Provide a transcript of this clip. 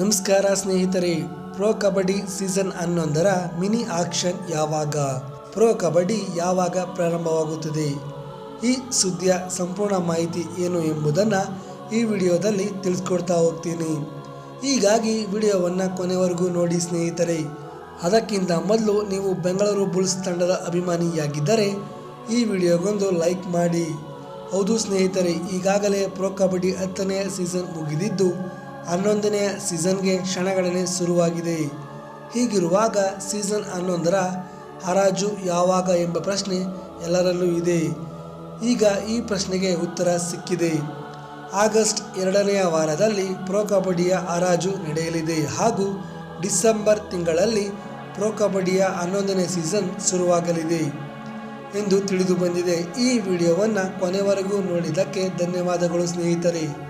ನಮಸ್ಕಾರ ಸ್ನೇಹಿತರೆ pro kabaddi season ಹನ್ನೊಂದರ ಮಿನಿ ಆಕ್ಷನ್ ಯಾವಾಗ? ಪ್ರೋ ಕಬಡ್ಡಿ ಯಾವಾಗ ಪ್ರಾರಂಭವಾಗುತ್ತದೆ? ಈ ಸುದ್ದಿಯ ಸಂಪೂರ್ಣ ಮಾಹಿತಿ ಏನು ಎಂಬುದನ್ನು ಈ ವಿಡಿಯೋದಲ್ಲಿ ತಿಳಿಸ್ಕೊಡ್ತಾ ಹೋಗ್ತೀನಿ. ಹೀಗಾಗಿ ವಿಡಿಯೋವನ್ನು ಕೊನೆವರೆಗೂ ನೋಡಿ ಸ್ನೇಹಿತರೆ. ಅದಕ್ಕಿಂತ ಮೊದಲು ನೀವು ಬೆಂಗಳೂರು ಬುಲ್ಸ್ ತಂಡದ ಅಭಿಮಾನಿಯಾಗಿದ್ದರೆ ಈ ವಿಡಿಯೋಗೊಂದು ಲೈಕ್ ಮಾಡಿ. ಹೌದು ಸ್ನೇಹಿತರೆ, ಈಗಾಗಲೇ ಪ್ರೋ ಕಬಡ್ಡಿ ಹತ್ತನೆಯ ಸೀಸನ್ ಮುಗಿದಿದ್ದು ಹನ್ನೊಂದನೆಯ ಸೀಸನ್ಗೆ ಕ್ಷಣಗಣನೆ ಶುರುವಾಗಿದೆ. ಹೀಗಿರುವಾಗ ಸೀಸನ್ ಹನ್ನೊಂದರ ಹರಾಜು ಯಾವಾಗ ಎಂಬ ಪ್ರಶ್ನೆ ಎಲ್ಲರಲ್ಲೂ ಇದೆ. ಈಗ ಈ ಪ್ರಶ್ನೆಗೆ ಉತ್ತರ ಸಿಕ್ಕಿದೆ. ಆಗಸ್ಟ್ ಎರಡನೆಯ ವಾರದಲ್ಲಿ ಪ್ರೋ ಕಬಡ್ಡಿಯ ಹರಾಜು ನಡೆಯಲಿದೆ ಹಾಗೂ ಡಿಸೆಂಬರ್ ತಿಂಗಳಲ್ಲಿ ಪ್ರೋ ಕಬಡ್ಡಿಯ ಹನ್ನೊಂದನೇ ಸೀಸನ್ ಶುರುವಾಗಲಿದೆ ಎಂದು ತಿಳಿದು ಬಂದಿದೆ ಈ ವಿಡಿಯೋವನ್ನು ಕೊನೆವರೆಗೂ ನೋಡಿದ್ದಕ್ಕೆ ಧನ್ಯವಾದಗಳು ಸ್ನೇಹಿತರೆ.